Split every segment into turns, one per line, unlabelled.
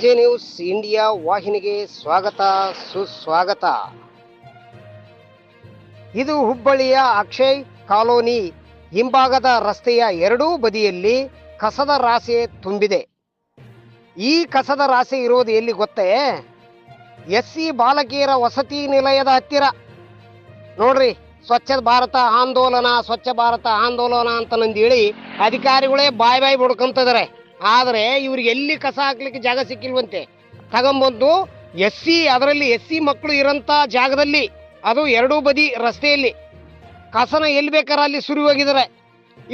J news India ವಾಹಿನಿಗೆ ಸ್ವಾಗತ, ಸುಸ್ವಾಗತ. ಇದು ಹುಬ್ಬಳ್ಳಿಯ ಅಕ್ಷಯ್ ಕಾಲೋನಿ. ಹಿಂಭಾಗದ ರಸ್ತೆಯ ಎರಡೂ ಬದಿಯಲ್ಲಿ ಕಸದ ರಾಶಿ ತುಂಬಿದೆ. ಈ ಕಸದ ರಾಶಿ ಇರೋದು ಎಲ್ಲಿ ಗೊತ್ತೇ? ಎಸ್ ಸಿ ಬಾಲಕಿಯರ ವಸತಿ ನಿಲಯದ ಹತ್ತಿರ. ನೋಡ್ರಿ, ಸ್ವಚ್ಛ ಭಾರತ ಆಂದೋಲನ, ಸ್ವಚ್ಛ ಭಾರತ ಆಂದೋಲನ ಅಂತ ಹೇಳಿ ಅಧಿಕಾರಿಗಳೇ ಬಾಯ್ ಬಾಯ್ ಬಡ್ಕೊಂತಿದ್ದಾರೆ ಆದರೆ ಇವ್ರಿಗೆ ಎಲ್ಲಿ ಕಸ ಹಾಕ್ಲಿಕ್ಕೆ ಜಾಗ ಸಿಕ್ಕಿಲ್ವಂತೆ? ತಗೊಂಬಂದು ಎಸ್ ಸಿ ಅದರಲ್ಲಿ ಎಸ್ ಸಿ ಮಕ್ಕಳು ಇರೋಂಥ ಜಾಗದಲ್ಲಿ, ಅದು ಎರಡೂ ಬದಿ ರಸ್ತೆಯಲ್ಲಿ. ಕಸನ ಎಲ್ಲಿ ಬೇಕಾರ ಅಲ್ಲಿ ಸುರಿ ಹೋಗಿದ್ದಾರೆ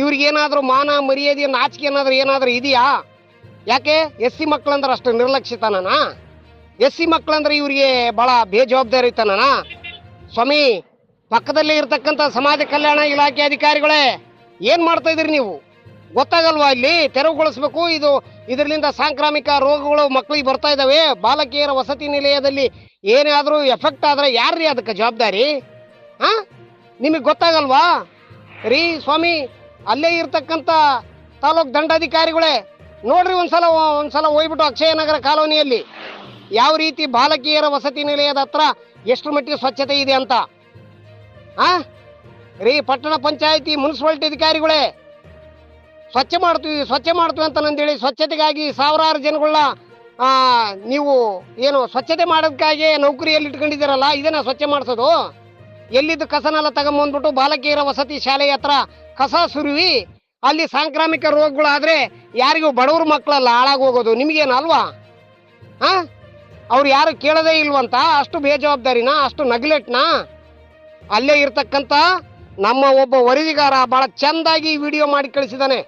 ಇವ್ರಿಗೇನಾದರೂ ಮಾನ, ಮರ್ಯಾದೆ, ನಾಚಿಕೆ ಏನಾದರೂ ಏನಾದರೂ ಇದೆಯಾ? ಯಾಕೆ? ಎಸ್ ಸಿ ಮಕ್ಕಳಂದ್ರೆ ಅಷ್ಟು ನಿರ್ಲಕ್ಷಿತನಾ ಎಸ್ ಸಿ ಮಕ್ಕಳಂದ್ರೆ ಇವರಿಗೆ ಭಾಳ ಬೇಜವಾಬ್ದಾರಿತನನ? ಸ್ವಾಮಿ, ಪಕ್ಕದಲ್ಲೇ ಇರತಕ್ಕಂಥ ಸಮಾಜ ಕಲ್ಯಾಣ ಇಲಾಖೆ ಅಧಿಕಾರಿಗಳೇ, ಏನು ಮಾಡ್ತಾ ಇದ್ದೀರಿ ನೀವು? ಗೊತ್ತಾಗಲ್ವಾ ಇಲ್ಲಿ? ತೆರವುಗೊಳಿಸ್ಬೇಕು ಇದು ಇದರಿಂದ ಸಾಂಕ್ರಾಮಿಕ ರೋಗಗಳು ಮಕ್ಕಳಿಗೆ ಬರ್ತಾ ಇದ್ದಾವೆ. ಬಾಲಕಿಯರ ವಸತಿ ನಿಲಯದಲ್ಲಿ ಏನಾದರೂ ಎಫೆಕ್ಟ್ ಆದರೆ ಯಾರ್ರೀ ಅದಕ್ಕೆ ಜವಾಬ್ದಾರಿ? ಹಾ ನಿಮಗೆ ಗೊತ್ತಾಗಲ್ವಾ? ರೀ ಸ್ವಾಮಿ, ಅಲ್ಲೇ ಇರ್ತಕ್ಕಂಥ ತಾಲೂಕ್ ದಂಡಾಧಿಕಾರಿಗಳೇ, ನೋಡ್ರಿ ಒಂದ್ಸಲ ಒಂದ್ಸಲ ಹೋಗ್ಬಿಟ್ಟು ಅಕ್ಷಯ ನಗರ ಕಾಲೋನಿಯಲ್ಲಿ. ಯಾವ ರೀತಿ ಬಾಲಕಿಯರ ವಸತಿ ನಿಲಯದ ಹತ್ರ ಎಷ್ಟು ಮಟ್ಟಿಗೆ ಸ್ವಚ್ಛತೆ ಇದೆ ಅಂತ? ಆ? ರೀ ಪಟ್ಟಣ ಪಂಚಾಯಿತಿ ಮುನ್ಸಿಪಾಲ್ಟಿ ಅಧಿಕಾರಿಗಳೇ ಸ್ವಚ್ಛ ಮಾಡ್ತೀವಿ ಸ್ವಚ್ಛ ಮಾಡ್ತೀವಿ ಅಂತ ನಂದೇಳಿ ಸ್ವಚ್ಛತೆಗಾಗಿ ಸಾವಿರಾರು ಜನಗಳನ್ನ ನೀವು ಏನು ಸ್ವಚ್ಛತೆ ಮಾಡೋದಕ್ಕಾಗಿ ನೌಕರಿಯಲ್ಲಿ ಇಟ್ಕೊಂಡಿದ್ದೀರಲ್ಲ, ಇದನ್ನ ಸ್ವಚ್ಛ ಮಾಡಿಸೋದು? ಎಲ್ಲಿದ್ದು ಕಸನೆಲ್ಲ ತಗೊಂಬಂದ್ಬಿಟ್ಟು ಬಾಲಕಿಯರ ವಸತಿ ಶಾಲೆಯ ಹತ್ರ ಕಸ ಸುರುವಿ, ಅಲ್ಲಿ ಸಾಂಕ್ರಾಮಿಕ ರೋಗಗಳಾದರೆ ಯಾರಿಗೂ ಬಡವ್ರ ಹೋಗೋದು ನಿಮಗೇನು ಅಲ್ವಾ? ಹಾಂ ಅವ್ರು ಯಾರು ಕೇಳದೇ ಇಲ್ವಂತ, ಅಷ್ಟು ಬೇಜವಾಬ್ದಾರಿನ, ಅಷ್ಟು ನಗ್ಲೆಟ್ನಾ ಅಲ್ಲೇ ಇರ್ತಕ್ಕಂಥ ನಮ್ಮ ಒಬ್ಬ ವರದಿಗಾರ ಬಹಳ ಚೆಂದಾಗಿ ವಿಡಿಯೋ ಮಾಡಿ ಕಳಿಸಿದಾನೆ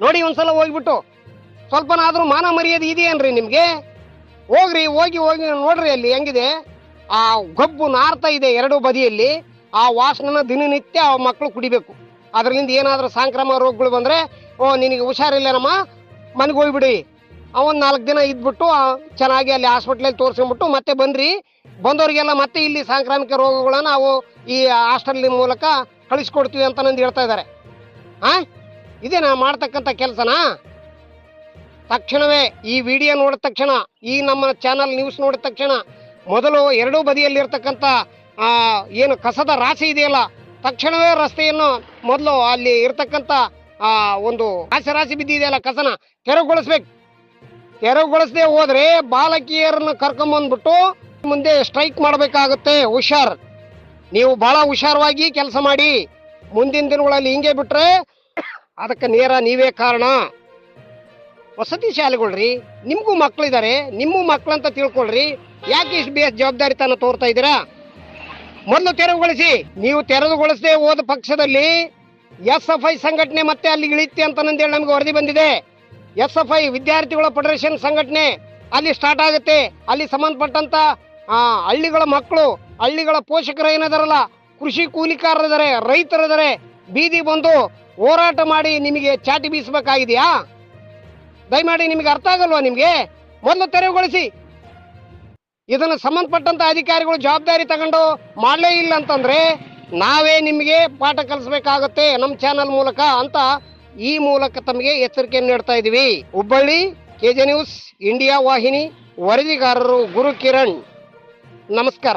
ನೋಡಿ ಒಂದ್ಸಲ ಹೋಗ್ಬಿಟ್ಟು. ಸ್ವಲ್ಪನಾದ್ರೂ ಮಾನ ಮರ್ಯಾದೆ ಇದೆಯೇನ್ರಿ ನಿಮ್ಗೆ? ಹೋಗ್ರಿ, ಹೋಗಿ ಹೋಗಿ ನೋಡ್ರಿ ಅಲ್ಲಿ ಹೆಂಗಿದೆ. ಆ ಗಬ್ಬು ನಾರ್ತಾ ಇದೆ ಎರಡು ಬದಿಯಲ್ಲಿ. ಆ ವಾಸನ ದಿನನಿತ್ಯ ಆ ಮಕ್ಕಳು ಕುಡಿಬೇಕು. ಅದರಿಂದ ಏನಾದರೂ ಸಾಂಕ್ರಾಮಿಕ ರೋಗಗಳು ಬಂದ್ರೆ, ಓ, ನಿನಗೆ ಹುಷಾರಿಲ್ಲೇನಮ್ಮ? ಮನೆಗೆ ಹೋಗ್ಬಿಡಿ. ಅವನ್ ನಾಲ್ಕು ದಿನ ಇದ್ಬಿಟ್ಟು ಚೆನ್ನಾಗಿ ಅಲ್ಲಿ ಹಾಸ್ಪಿಟ್ಲಲ್ಲಿ ತೋರಿಸ್ಕೊಂಡ್ಬಿಟ್ಟು ಮತ್ತೆ ಬಂದ್ರಿ. ಬಂದವರಿಗೆಲ್ಲ ಮತ್ತೆ ಇಲ್ಲಿ ಸಾಂಕ್ರಾಮಿಕ ರೋಗಗಳನ್ನ ನಾವು ಈ ಹಾಸ್ಟೆಲ್ ಮೂಲಕ ಕಳಿಸ್ಕೊಡ್ತೀವಿ ಅಂತ ನಂದು ಹೇಳ್ತಾ ಇದ್ದಾರೆ. ಆ ಇದೇನಾ ಮಾಡ್ತಕ್ಕಂಥ ಕೆಲಸನಾ? ತಕ್ಷಣವೇ ಈ ವಿಡಿಯೋ ನೋಡಿದ ತಕ್ಷಣ, ಈ ನಮ್ಮ ಚಾನಲ್ ನ್ಯೂಸ್ ನೋಡಿದ ತಕ್ಷಣ, ಮೊದಲು ಎರಡೂ ಬದಿಯಲ್ಲಿರ್ತಕ್ಕಂಥ ಏನು ಕಸದ ರಾಶಿ ಇದೆಯಲ್ಲ, ತಕ್ಷಣವೇ ರಸ್ತೆಯನ್ನು ಮೊದಲು ಅಲ್ಲಿ ಇರ್ತಕ್ಕಂಥ ಒಂದು ರಾಶಿ ರಾಶಿ ಬಿದ್ದಿದೆಯಲ್ಲ ಕಸನ, ತೆರವುಗೊಳಿಸ್ಬೇಕು. ತೆರವುಗೊಳಿಸದೆ ಹೋದ್ರೆ ಬಾಲಕಿಯರನ್ನು ಕರ್ಕೊಂಬಂದ್ಬಿಟ್ಟು ಮುಂದೆ ಸ್ಟ್ರೈಕ್ ಮಾಡಬೇಕಾಗುತ್ತೆ, ಹುಷಾರ್. ನೀವು ಬಹಳ ಹುಷಾರವಾಗಿ ಕೆಲಸ ಮಾಡಿ. ಮುಂದಿನ ದಿನಗಳಲ್ಲಿ ಹಿಂಗೆ ಬಿಟ್ರೆ ಅದಕ್ಕೆ ನೇರ ನೀವೇ ಕಾರಣ? ವಸತಿ ಶಾಲೆಗಳ್ರಿ, ನಿಮಗೂ ಮಕ್ಕಳಿದ್ದಾರೆ ನಿಮ್ಮ ಮಕ್ಕಳಂತ ತಿಳ್ಕೊಳ್ರಿ. ಯಾಕೆ ಇಷ್ಟು ಬೇಸ್ ಜವಾಬ್ದಾರಿತನ ತೋರ್ತಾ ಇದ್ದೀರಾ? ಮೊದಲು ತೆರವುಗೊಳಿಸಿ, ನೀವು ತೆರವುಗೊಳಿಸದೆ ಹೋದ ಪಕ್ಷದಲ್ಲಿ ಎಸ್ ಎಫ್ ಐ ಸಂಘಟನೆ ಮತ್ತೆ ಅಲ್ಲಿ ಇಳಿಯುತ್ತೆ ಅಂತ ನಂದೇಳಿ ನಮಗೆ ವರದಿ ಬಂದಿದೆ. ಎಸ್ ಎಫ್ ಐ ವಿದ್ಯಾರ್ಥಿಗಳ ಫೆಡರೇಷನ್ ಸಂಘಟನೆ, ಅಲ್ಲಿ ಸ್ಟಾರ್ಟ್ ಆಗುತ್ತೆ. ಅಲ್ಲಿ ಸಂಬಂಧಪಟ್ಟಂತ ಹಳ್ಳಿಗಳ ಮಕ್ಕಳು, ಹಳ್ಳಿಗಳ ಪೋಷಕರು ಏನಿದಾರಲ್ಲ, ಕೃಷಿ ಕೂಲಿಕಾರರಿದ್ದಾರೆ ರೈತರಿದ್ದಾರೆ ಬೀದಿ ಬಂದು ಹೋರಾಟ ಮಾಡಿ ನಿಮಗೆ ಚಾಟಿ ಬೀಸಬೇಕಾಗಿದೆಯಾ? ದಯಮಾಡಿ ನಿಮಗೆ ಅರ್ಥ ಆಗಲ್ವಾ ನಿಮಗೆ? ಮೊದಲು ತೆರವುಗೊಳಿಸಿ. ಇದನ್ನು ಸಂಬಂಧಪಟ್ಟಂತ ಅಧಿಕಾರಿಗಳು ಜವಾಬ್ದಾರಿ ತಗೊಂಡು ಮಾಡಲೇ ಇಲ್ಲ ಅಂತಂದ್ರೆ ನಾವೇ ನಿಮಗೆ ಪಾಠ ಕಲಿಸ್ಬೇಕಾಗತ್ತೆ ನಮ್ಮ ಚಾನಲ್ ಮೂಲಕ ಅಂತ ಈ ಮೂಲಕ ತಮಗೆ ಎಚ್ಚರಿಕೆಯನ್ನು ನೀಡ್ತಾ ಇದ್ದೀವಿ. ಹುಬ್ಬಳ್ಳಿ ಕೆಜೆ ನ್ಯೂಸ್, ಇಂಡಿಯಾ ವಾಹಿನಿ, ವರದಿಗಾರರು ಗುರು ಕಿರಣ್ ನಮಸ್ಕಾರ.